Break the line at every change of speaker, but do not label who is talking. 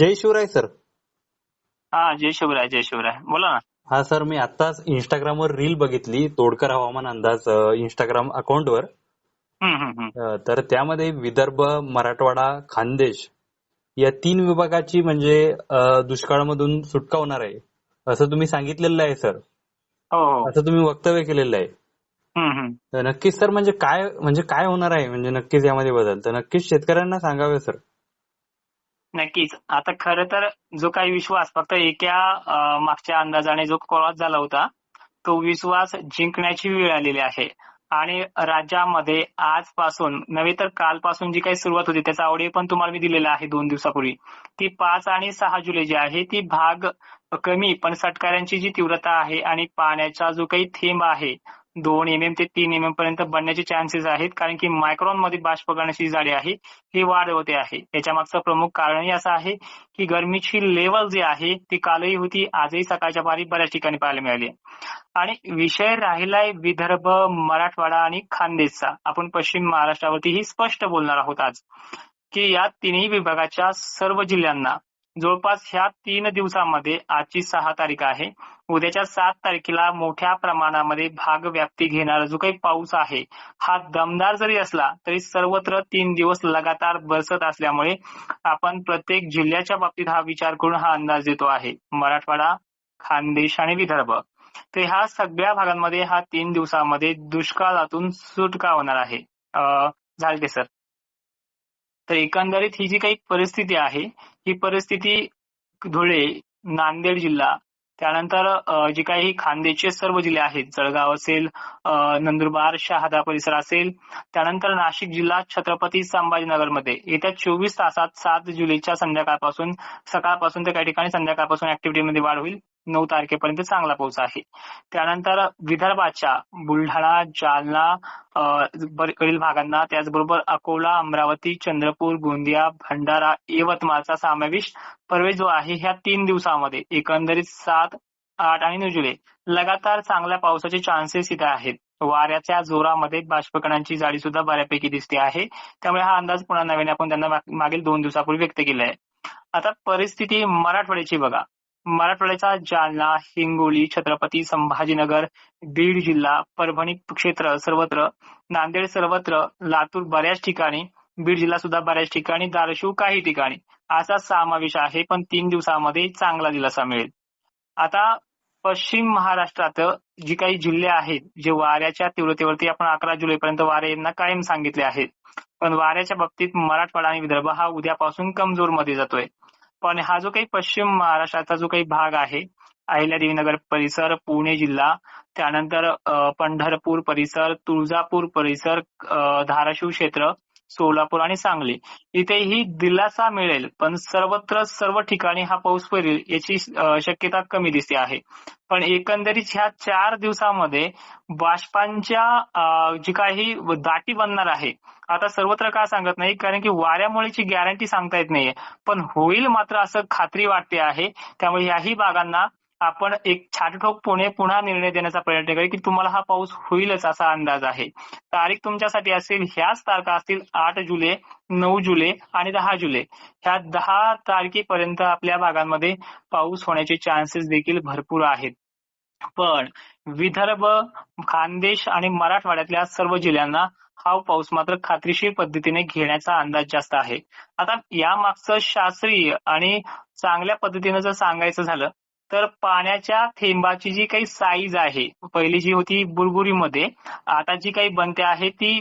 जय Shivray sir.
हा जय शिवराय जय शिवराय. बोला ना.
हा सर मी आत्ताच इंस्टाग्रामवर रील बघितली तोडकर हवामान अंदाज इंस्टाग्राम अकाउंटवर. तर त्यामध्ये विदर्भ मराठवाडा खानदेश या तीन विभागाची म्हणजे दुष्काळामधून सुटका होणार आहे. असं तुम्ही सांगितलेलं आहे सर.
हो हो.
असं तुम्ही वक्तव्य केलेलं आहे. नक्कीच सर म्हणजे काय म्हणजे काय होणार आहे? म्हणजे नक्कीच यामध्ये बदल. तर नक्कीच शेतकऱ्यांना सांगावे सर.
नक्कीच. आता खरं तर जो काही विश्वास फक्त एका मागच्या अंदाजाने जो कोळात झाला होता तो विश्वास जिंकण्याची वेळ आलेली आहे. आणि राज्यामध्ये आजपासून नव्हे तर कालपासून जी काही सुरुवात होती त्याचा ऑडिओ पण तुम्हाला मी दिलेला आहे दोन दिवसापूर्वी. ती पाच आणि सहा जुलै जी आहे ती भाग कमी पण सटकाऱ्यांची जी तीव्रता आहे आणि पाण्याचा जो काही थेंब आहे दोन एम एम ते तीन एम एम पर्यंत बनण्याचे चान्सेस आहेत. कारण की मायक्रॉनमध्ये बाष्प करण्याची जी जाडी आहे ही वाढ होते आहे. याच्या मागचं प्रमुख कारणही असं आहे की गरमीची लेवल जी आहे ती कालही होती आजही सकाळच्या पारी बऱ्याच ठिकाणी पाहायला मिळाली आणि विषय राहिलाय विदर्भ मराठवाडा आणि खानदेशचा. आपण पश्चिम महाराष्ट्रावरती ही स्पष्ट बोलणार आहोत आज की या तिन्ही विभागाच्या सर्व जिल्ह्यांना जवळपास ह्या तीन दिवसांमध्ये आजची सहा तारीख आहे. उद्याच्या सात तारखेला मोठ्या प्रमाणामध्ये भाग व्याप्ती घेणारा जो काही पाऊस आहे हा दमदार जरी असला तरी सर्वत्र तीन दिवस लगातार बरसत असल्यामुळे आपण प्रत्येक जिल्ह्याच्या बाबतीत हा विचार करून हा अंदाज देतो आहे. मराठवाडा खानदेश आणि विदर्भ. तर ह्या सगळ्या भागांमध्ये हा तीन दिवसामध्ये दुष्काळातून सुटका होणार आहे? अं, झाले सर. तर एकंदरीत ही जी काही परिस्थिती आहे ही परिस्थिती धुळे नांदेड जिल्हा त्यानंतर जे काही खानदेशचे सर्व जिल्हे आहेत जळगाव असेल नंदुरबार शहादा परिसर असेल त्यानंतर नाशिक जिल्हा छत्रपती संभाजीनगरमध्ये. येत्या चोवीस तासात सात जुलैच्या संध्याकाळपासून सकाळपासून ते काही ठिकाणी संध्याकाळपासून ऍक्टिव्हिटीमध्ये वाढ होईल. नऊ तारखेपर्यंत चांगला पाऊस आहे. त्यानंतर विदर्भाच्या बुलढाणा जालना वरील कडील भागांना त्याचबरोबर अकोला अमरावती चंद्रपूर गोंदिया भंडारा यवतमाळचा समावेश पर्वे जो आहे ह्या तीन दिवसामध्ये एकंदरीत सात आठ आणि नऊ जुलै लगातार चांगल्या पावसाचे चान्सेस इथे आहेत. वाऱ्याच्या जोरामध्ये बाष्पकणांची जाडी सुद्धा बऱ्यापैकी दिसते आहे. त्यामुळे हा अंदाज पुन्हा नव्याने आपण त्यांना मागील दोन दिवसापूर्वी व्यक्त केला आहे आता परिस्थिती मराठवाड्याची बघा. मराठवाड्याचा जालना हिंगोली छत्रपती संभाजीनगर बीड जिल्हा परभणी क्षेत्र सर्वत्र नांदेड सर्वत्र लातूर बऱ्याच ठिकाणी बीड जिल्हा सुद्धा बऱ्याच ठिकाणी धाराशिव काही ठिकाणी. असा समावेश आहे पण तीन दिवसामध्ये चांगला दिलासा मिळेल. आता पश्चिम महाराष्ट्रात जी काही जिल्हे आहेत जे वाऱ्याच्या तीव्रतेवरती आपण अकरा जुलैपर्यंत वारे यांना कायम सांगितले आहेत. पण वाऱ्याच्या बाबतीत मराठवाडा आणि विदर्भ हा उद्यापासून कमजोरमध्ये जातोय. पण हा जो काही पश्चिम महाराष्ट्राचा जो काही भाग आहे अहिल्यादेवीनगर परिसर पुणे जिल्हा त्यानंतर पंढरपूर परिसर तुळजापूर परिसर धाराशिव क्षेत्र सोलापूर आणि सांगली. इथेही दिलासा मिळेल पण सर्वत्र सर्व ठिकाणी हा पाऊस पडेल याची शक्यता कमी दिसते आहे. पण एकंदरीत ह्या चार दिवसामध्ये बाष्पांच्या जी काही दाटी बनणार आहे आता सर्वत्र का सांगत नाही कारण की वाऱ्यामुळेची गॅरंटी सांगता येत नाहीये. पण होईल मात्र असं खात्री वाटते आहे. त्यामुळे याही भागांना आपण एक छाटठोकपणे पुन्हा निर्णय देण्याचा प्रयत्न करेल की तुम्हाला हा पाऊस होईलच असा अंदाज आहे. तारीख तुमच्यासाठी असेल ह्याच तारखा असतील आठ जुलै नऊ जुलै आणि दहा जुलै. ह्या दहा तारखेपर्यंत आपल्या भागांमध्ये पाऊस होण्याचे चान्सेस देखील भरपूर आहेत. पण विदर्भ खानदेश आणि मराठवाड्यातल्या सर्व जिल्ह्यांना हा पाऊस मात्र खात्रीशीर पद्धतीने घेण्याचा अंदाज जास्त आहे. आता यामागचं शास्त्रीय आणि चांगल्या पद्धतीनं जर सांगायचं झालं तर पाण्याच्या थेंबाची जी काही साईज आहे पहिली जी होती बुरबुरीमध्ये आता जी काही बनते आहे ती